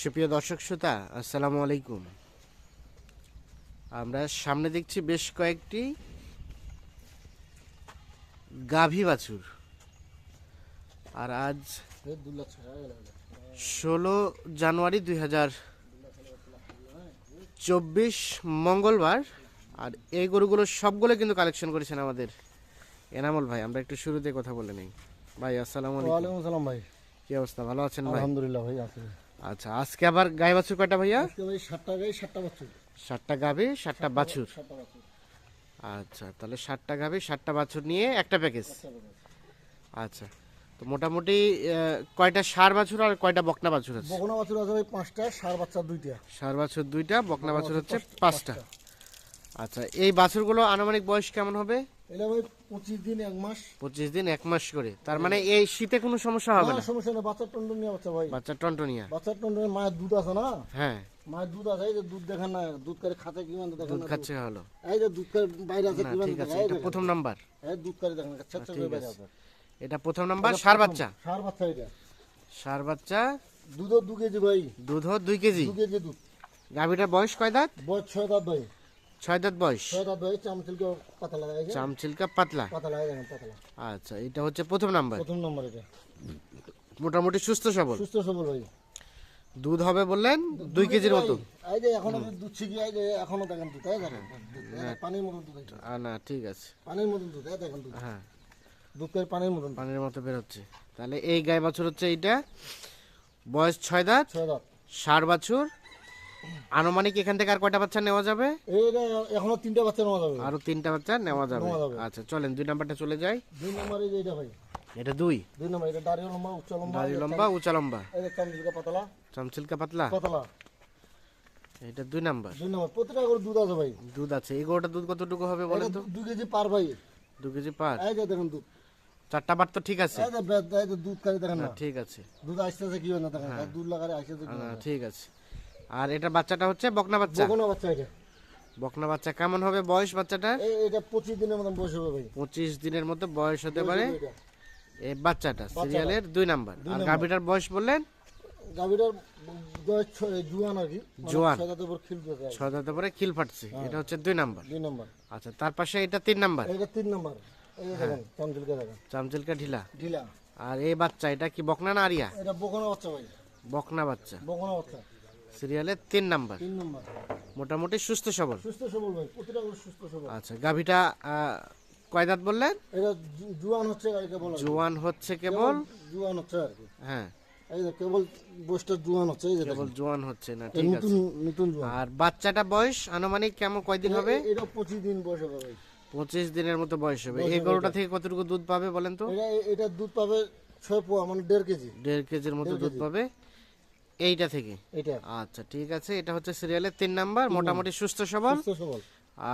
সুপ্রিয় দর্শক শ্রোতা আসসালামু আলাইকুম। আমরা সামনে দেখছি বেশ কয়েকটি গাভী বাছুর। আর আজ ষোলো জানুয়ারি দুই হাজার চব্বিশ মঙ্গলবার আর এই গরুগুলো সবগুলো কিন্তু কালেকশন করেছেন আমাদের এনামল ভাই। আমরা একটু শুরুতে কথা বলে নেই। ভাই আসসালামু আলাইকুম। ভাই। কি অবস্থা? ভালো আছেন ভাই? আলহামদুলিল্লাহ ভাই আছে। আচ্ছা আজকে আবার গায়ে বাছুর কয়টা ভাইয়া? আজকে ভাই সাতটা গাই সাতটা বাচ্চা ষাটটা গাভী ষাটটা বাছুর। আচ্ছা তাহলে ষাটটা গাভী ষাটটা বাছুর নিয়ে একটা প্যাকেজ। আচ্ছা তো মোটামুটি কয়টা সার বাছুর আর কয়টা বকনা বাছুর আছে? বকনা বাছুর আছে ভাই পাঁচটা সার বাচ্চা দুইটা। সার বাছুর দুইটা বকনা বাছুর হচ্ছে পাঁচটা। আচ্ছা এই বাছুরগুলো আনুমানিক বয়স কেমন হবে? এটা ভাই পঁচিশ দিন এক মাস। পঁচিশ দিন এক মাস করে। তার মানে এই শীতে কোনো সমস্যা হবে না সমস্যা বাচ্চা ভাই। বাচ্চা টনটনিয়া? বাচ্চার টন্ডনের মায়ের দুধ আছে না? হ্যাঁ। মায়ের দুধ আছে এই যে দুধ দেখেন না দুধ করে খাতে কি মানে দেখেন দুধ খাচ্ছে হলো এই যে দুধ করে বাইরে আছে কি মানে দেখেন এটা প্রথম নাম্বার। এই দুধ করে দেখেন আচ্ছা করে বাইরে আছে। এটা প্রথম নাম্বার সার বাচ্চা। সার বাচ্চা এটা। সার বাচ্চা। দুধও কেজি ভাই। কেজি। কেজি দুধ। গাভীটার বয়স কয় দাঁত? বয়স ছয় দাঁত ভাই। ছয় দাঁত বয়স? চামচিলকে পাতলা? আচ্ছা এটা হচ্ছে প্রথম নাম্বার? প্রথম নম্বর এটা। মোটামুটি সুস্থ সবল? সুস্থ সবল ভাই। দুধ হবে বললেন দুই কেজির মতো? এই যে এখনও দুধ ছিকি এই যে এখনও দেখেন দুধ এই দেখেন দুধ, এই যে পানির মতন দুধ না ঠিক আছে। পানির মতন দুধ এই দেখেন দুধ। হ্যাঁ। দুধ করে পানির মতন পানির মতো বেরোচ্ছে। তাহলে এই গায়ে বাছুর হচ্ছে এইটা। বয়স ছয় দাঁত? ছয় দাঁত। ষাট বাছুর? আনুমানিক এখান থেকে আর কয়টা বাচ্চা নেওয়া যাবে? এখনও তিনটা বাচ্চা নেওয়া যাবে। আরও তিনটা বাচ্চা নেওয়া যাবে? আচ্ছা চলেন দুই নাম্বারটা চলে যাই। দুই নম্বর ভাই। এটা দুই? দুই নম্বর এটা দাঁড়িয়ে লম্বা উচ্চ লম্বা দাড়ি লম্বা উঁচা লম্বা? এই চামচিলকা পাতলা। চামচিলকা পাতলা? পাতলা। এটা দুই নাম্বার? দুই নম্বর প্রতিটা দুধ আছে ভাই। দুধ আছে। এই গরুটা দুধ কতটুকু হবে বলেন তো? দু কেজি পার ভাই। KG per? এই যে দেখেন দুধ। চারটা বার তো ঠিক আছে। এই যে দুধ দেখেন না ঠিক আছে। দুধ আসতেছে কি হয় না দেখেন দুধ লাগারে কি না। ঠিক আছে। আর এটা বাচ্চাটা হচ্ছে বকনা বাচ্চা। বকনা বাচ্চা এটা। বকনা বাচ্চা কেমন হবে বয়স বাচ্চাটার? এই এটা পঁচিশ দিনের মতন বয়স হবে ভাই। পঁচিশ দিনের মতো বয়স হতে পারে। এই বাচ্চাটা সিরিয়ালের দুই নাম্বার। আর গাভীটার বয়স বললেন? গাভীটার বয়স জুয়ান আর কি। মানে জোয়ান। ছয় দিতে হয়। পরে খিল ফাটছে। এটা হচ্ছে দুই নাম্বার। দুই নম্বর। আচ্ছা তার পাশে এটা তিন নাম্বার। এটা তিন নম্বর। এই যে দেখেন চামচিলকে দেখেন। চামচিলকা ঢিলা। ঢিলা। আর এই বাচ্চা এটা কি বকনা না আরিয়া? এটা বকনা বাচ্চা ভাই। বকনা বাচ্চা। বকনা বাচ্চা। সিরিয়ালের তিন নাম্বার। তিন নম্বর। মোটামুটি সুস্থ সবল। সুস্থ সবল ভাই প্রতিটা করে সুস্থ সবল। আচ্ছা গাভীটা কয় দাঁত বললেন? এটা জুয়ান হচ্ছে আর কেবল জোয়ান হচ্ছে কেবল জুয়ান হচ্ছে আর কি। হ্যাঁ। এই যে কেবল বয়সটা জুয়ান হচ্ছে এই যে কেবল জোয়ান হচ্ছে না ঠিক আছে। নতুন জুয়ান। আর বাচ্চাটা বয়স আনুমানিক কেমন কয়দিন হবে? এটা পঁচিশ দিন বয়স হবে ভাই। দিনের মতো বয়স হবে। এই গরুটা থেকে কতটুকু দুধ পাবে বলেন তো? এটা এটা দুধ পাবে ছয় পোয়া মানে দেড় কেজি। দেড় কেজির মতো দুধ পাবে। এইটা থেকে? এটা আচ্ছা ঠিক আছে। এটা হচ্ছে সিরিয়ালের তিন নাম্বার মোটামুটি সুস্থ সবল। সুস্থ সবল।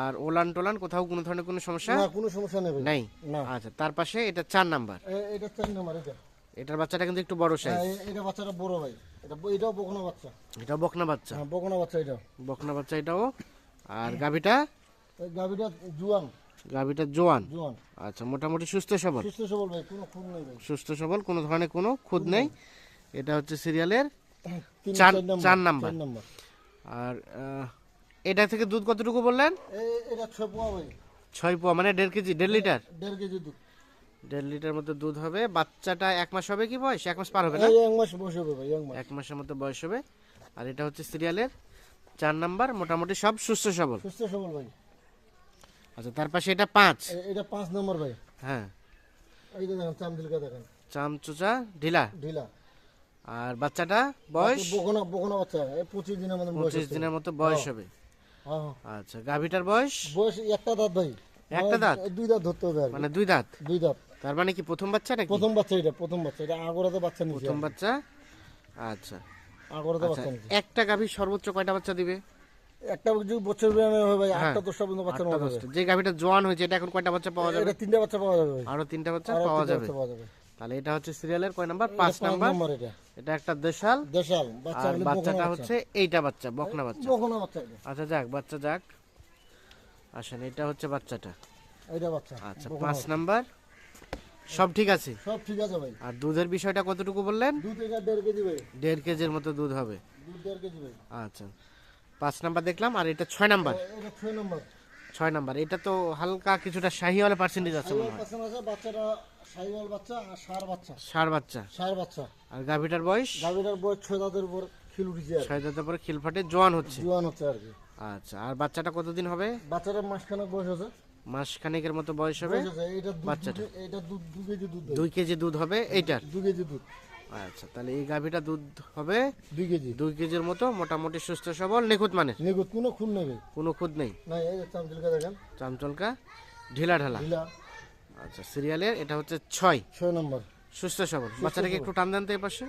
আর ওলান টোলান কোথাও কোনো ধরনের কোনো সমস্যা? না কোনো সমস্যা নেই নাই? না। আচ্ছা তার পাশে এটা চার নাম্বার। এটা চার নম্বর এটা। এটার বাচ্চাটা কিন্তু একটু বড় সাইজ হ্যাঁ, এটা বাচ্চাটা বড় ভাই। এটা এটাও বকনা বাচ্চা। এটা বকনা বাচ্চা। হ্যাঁ বকনা বাচ্চা এটা বকনা বাচ্চা এটাও। আর গাভীটা? এই গাভীটা জুয়ান। গাভীটা জোয়ান। জুয়ান। আচ্ছা মোটামুটি সুস্থ সবল। সুস্থ সবল ভাই কোনো খুন নেই সুস্থ সবল কোনো ধরনের কোনো খুদ নেই। এটা হচ্ছে সিরিয়ালের চার- চার নাম্বার। আর এটা থেকে দুধ কতটুকু বললেন? এটা ছয় পোয়া ছয় পোয়া মানে দেড় কেজি দেড় লিটার? দেড় কেজি দুধ। দেড় লিটার মতো দুধ হবে। বাচ্চাটা এক মাস হবে কি বয়স? এক মাস পার হবে না? এক মাস বয়স হবে ভাই এক মাসের মতো বয়স হবে। আর এটা হচ্ছে সিরিয়ালের চার নাম্বার। মোটামুটি সব সুস্থ সবল। সুস্থ সবল ভাই। আচ্ছা তার পাশে এটা পাঁচ। এটা পাঁচ নম্বর ভাই। হ্যাঁ। এই যে দেখেন চামদিলকা দেখেন। চামচুচা ঢিলা? ঢিলা। আর বাচ্চাটা বয়স? বকনা বকনা বাচ্চা এই পঁচিশ দিনের বয়স পঁচিশ দিনের মতো বয়স হবে। হ্যাঁ হ্যাঁ। আচ্ছা গাভীটার বয়স? বয়স একটা দাঁত ভাই। একটা দাঁত? দুই দাঁত ধরতে হবে মানে দুই দাঁত? দুই দাঁত। তার মানে কি প্রথম বাচ্চা নাকি? প্রথম বাচ্চা এটা প্রথম বাচ্চা। এটা আগরাতে বাচ্চা নিচ্ছে প্রথম বাচ্চা? আচ্ছা। আগরাতে আচ্ছা বাচ্চা নিচ্ছে একটা গাভী সর্বোচ্চ কয়টা বাচ্চা দিবে? একটা বছর হবে ভাই আটটা দশটা পর্যন্ত বাচ্চা যাবে। যে গাভীটা জোয়ান হয়েছে এটা এখন কয়টা বাচ্চা পাওয়া যাবে? এটা তিনটা বাচ্চা পাওয়া যাবে আরও তিনটা পাওয়া বাচ্চা পাওয়া যাবে। তাহলে এটা হচ্ছে সিরিয়ালের কয় নাম্বার? পাঁচ নাম্বার। এটা। এটা একটা দেশাল। দেশাল আর বাচ্চাটা হচ্ছে এইটা বাচ্চা বকনা বাচ্চা। বকনা বাচ্চা আচ্ছা যাক বাচ্চা যাক। আসেন এটা হচ্ছে বাচ্চাটা। এটা বাচ্চা আচ্ছা পাঁচ নাম্বার। সব ঠিক আছে? সব ঠিক আছে ভাই। আর দুধের বিষয়টা কতটুকু বললেন? দুধ এটা দেড় কেজি ভাই। দেড় কেজির মতো দুধ হবে। দুধ দেড় কেজি ভাই। আচ্ছা পাঁচ নাম্বার দেখলাম আর এটা ছয় নাম্বার। এটা ছয় নম্বর। ছয় নাম্বার। এটা তো হালকা কিছুটা শাহিওয়ালা পার্সেন্টেজ আছে মনে হয়। বাচ্চাটা বাচ্চা আর বাচ্চা। ষাঁড় বাচ্চা। সার বাচ্চা। আর গাভিটার বয়স? গাভীটার বয়স ছয় দাঁতের উপর খিল উঠেছে। ছয় দাঁতের পরে খিলফাটে জোয়ান হচ্ছে। জোয়ান হচ্ছে আর কি। আচ্ছা আর বাচ্চাটা কতদিন হবে? বাচ্চাটা মাসখানেক বয়স আছে মাস খানেকের মতো বয়স হবে। বাচ্চাটা। এটা দুধ দু কেজি দুধ দুই কেজি দুধ হবে এইটার। দু কেজি দুধ। আচ্ছা তাহলে এই গাভিটা দুধ হবে দুই কেজি। দুই কেজির মতো মোটামুটি সুস্থ সবল নিখুঁত মানের? নিগুত কোনো খুন নেবে কোনো খুদ নেই? না এই যে চামচিলকা দেখেন। চামচলকা ঢিলা ঢালা? ঢিলা। আচ্ছা সিরিয়ালের এটা হচ্ছে ছয়। ছয় নম্বর। সুস্থ সবল। বাচ্চাটাকে একটু টান দেন তো এই পাশে।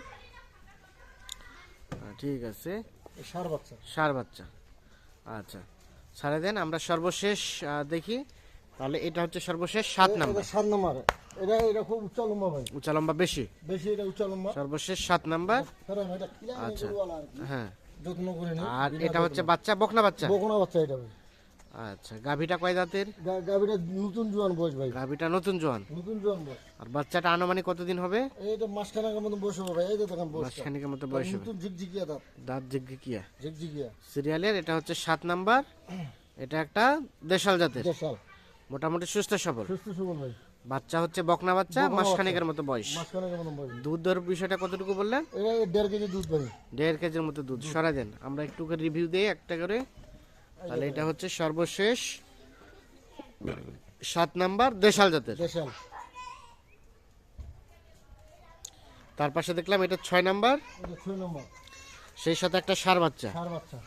ঠিক আছে। সার বাচ্চা। সার বাচ্চা। আচ্ছা সারে দেন আমরা সর্বশেষ দেখি। তাহলে এটা হচ্ছে সর্বশেষ সাত নাম্বার। সাত নম্বর। এটা এটা খুব উচ্চ লম্বা ভাই। লম্বা বেশি? বেশি এটা উচ্চ লম্বা। সর্বশেষ সাত নাম্বার? কারণ এটা কিলা আচ্ছা। হ্যাঁ। যত্ন করে নি। আর এটা হচ্ছে বাচ্চা বকনা বাচ্চা? বকনা বাচ্চা এটা ভাই। আচ্ছা গাভিটা কয় দাঁতের গাভীটা নতুন জোয়ান বয়স ভাই। গাভিটা নতুন জোয়ান। নতুন জোয়ান বয়স। আর বাচ্চাটা আনুমানিক কতদিন হবে? এইটা মাসখানেকের মতন বয়স হবে ভাই এই যে দেখেন বয়স মাসখানিকের মতো বয়স হবে। নতুন ঝিকঝিকিয়া দাঁত। দাঁত জিজ্ঞিকিয়া ঝিকঝিকিয়া। সিরিয়ালের এটা হচ্ছে সাত নাম্বার। এটা একটা দেশাল জাতের। দেশাল। মোটামুটি সুস্থ সবল। সুস্থ সবল ভাই। বাচ্চা হচ্ছে বকনা বাচ্চা মাসখানেকের মতো বয়স। মাসখানেকের মতন বয়স। দুধের বিষয়টা কতটুকু বললেন? এটা দেড় কেজি দুধ ভাই দেড় কেজির মতো দুধ। সরা দেন আমরা একটু করে রিভিউ দিই একটা করে। তাহলে এটা হচ্ছে সর্বশেষ সাত নাম্বার দেশাল জাতের। দেশাল। তার পাশে দেখলাম এটা ছয় নাম্বার। ছয় নম্বর। সেই সাথে একটা সার বাচ্চা। সার বাচ্চা।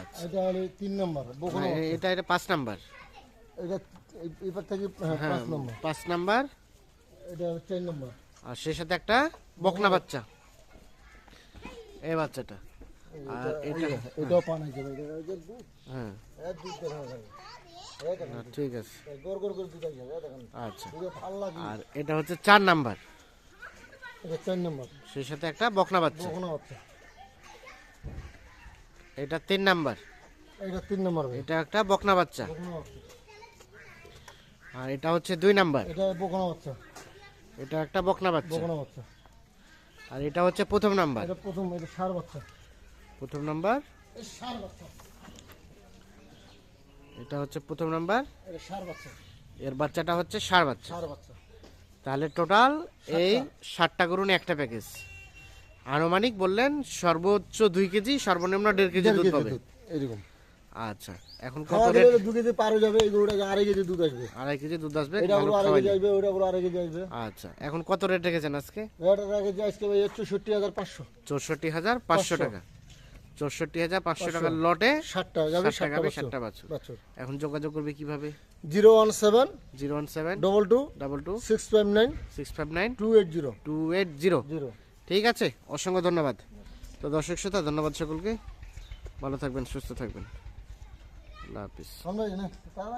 আচ্ছা। এটা হলো তিন নম্বর হ্যাঁ, এটা এটা পাঁচ নাম্বার। এটা এবার থেকে হ্যাঁ, হ্যাঁ পাঁচ নম্বর। পাঁচ নাম্বার। এটা চার নম্বর। আর সেই সাথে একটা বকনা বাচ্চা। এই বাচ্চাটা। আর এটা এটাও পান হ্যাঁ। ঠিক আছে। আচ্ছা। আর এটা হচ্ছে চার নাম্বার। চার নম্বর। সেই সাথে একটা বকনা বাচ্চা। বকনা বাচ্চা। এটা তিন নাম্বার। এটা তিন নম্বর এটা একটা বকনা বাচ্চা। বকনা বাচ্চা। আর এটা হচ্ছে দুই নাম্বার। এটা বকনা বাচ্চা। এটা একটা বকনা বাচ্চা। বকনা বাচ্চা। আর এটা হচ্ছে প্রথম নাম্বার। এটা প্রথম এটা সার বাচ্চা। প্রথম নাম্বার। সার বাচ্চা। এটা হচ্ছে প্রথম নাম্বার। এটা সার বাচ্চা। এর বাচ্চাটা হচ্ছে ষাঁড় বাচ্চা। সার বাচ্চা। তাহলে টোটাল এই ষাটটা গরুন একটা প্যাকেজ। আনুমানিক বললেন সর্বোচ্চ দুই কেজি সর্বনিম্ন দেড় কেজি দুধ পাবে। এরকম। আচ্ছা এখন কত রেট দিলে দু কেজি পার যাবে এই গরুটা আড়াই কেজি দুধ আসবে। আড়াই কেজি দুধ আসবে এটা ভালো আড়াই কেজি আসবে ওটা বলো আড়াই কেজি আসবে। আচ্ছা এখন কত রেট রেখেছেন আজকে? এটা যে আজকে ভাই চৌষট্টি হাজার পাঁচশো। চৌষট্টি হাজার পাঁচশো টাকা। চৌষট্টি হাজার পাঁচশো টাকার লটে ষাটটা যাবে ষাটটা বাছুর এখন যোগাযোগ করবে কীভাবে? Zero one seven zero one seven double two double two six five nine six five nine two eight zero two eight zero zero ঠিক আছে অসংখ্য ধন্যবাদ। তো দর্শক শ্রোতা ধন্যবাদ সকলকে। ভালো থাকবেন সুস্থ থাকবেন। Lapis. Vallahi yine. Sağ